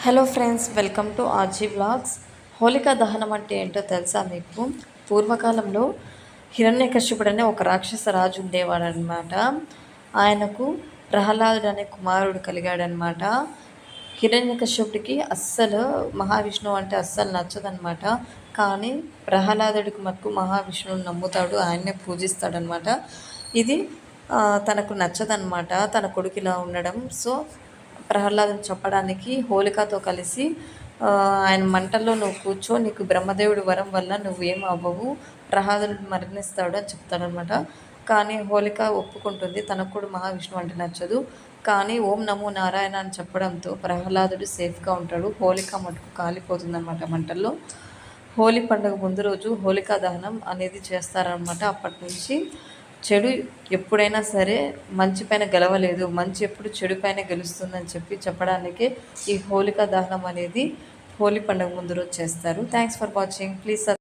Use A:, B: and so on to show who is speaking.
A: Hello friends welcome to RG blogs Holika దహనం అంటే ఏంటో తెలుసా మీకు? పూర్వకాలంలో హిరణ్యకశ్యపుడు అనే ఒక రాక్షస రాజు ఉండేవాడనమాట ఆయనకు ప్రహ్లాదుడు అనే కుమారుడు కలిగాడనమాట హిరణ్యకశ్యపుడికి అస్సలు మహావిష్ణువు అంటే అస్సలు నచ్చదనమాట కానీ ప్రహ్లాదుడికి మటుకు మహావిష్ణువుని నమ్ముతాడు ఆయన్నే పూజిస్తాడనమాట ఇది తనకు నచ్చదనమాట తన కొడుకు ఇలా ఉండడం. సో ప్రహ్లాదుని చెప్పడానికి హోలికతో కలిసి ఆయన మంటల్లో నువ్వు కూర్చో నీకు బ్రహ్మదేవుడి వరం వల్ల నువ్వు ఏం అవ్వవు ప్రహ్లాదుడు మరణిస్తాడు అని చెప్తాడనమాట కానీ హోలిక ఒప్పుకుంటుంది తనకు కూడా మహావిష్ణువు అంటే నచ్చదు. కానీ ఓం నమో నారాయణ అని చెప్పడంతో ప్రహ్లాదుడు సేఫ్గా ఉంటాడు హోలిక మటుకు కాలిపోతుంది అనమాట మంటల్లో. హోలీ పండుగ ముందు రోజు హోలికా దహనం అనేది చేస్తారనమాట అప్పటి నుంచి. చెడు ఎప్పుడైనా సరే మంచి పైన గెలవలేదు మంచి ఎప్పుడు చెడు పైన గెలుస్తుందని చెప్పి చెప్పడానికి ఈ హోలికా దహనం అనేది హోలీ పండుగ ముందు రోజు చేస్తారు. Thanks for watching please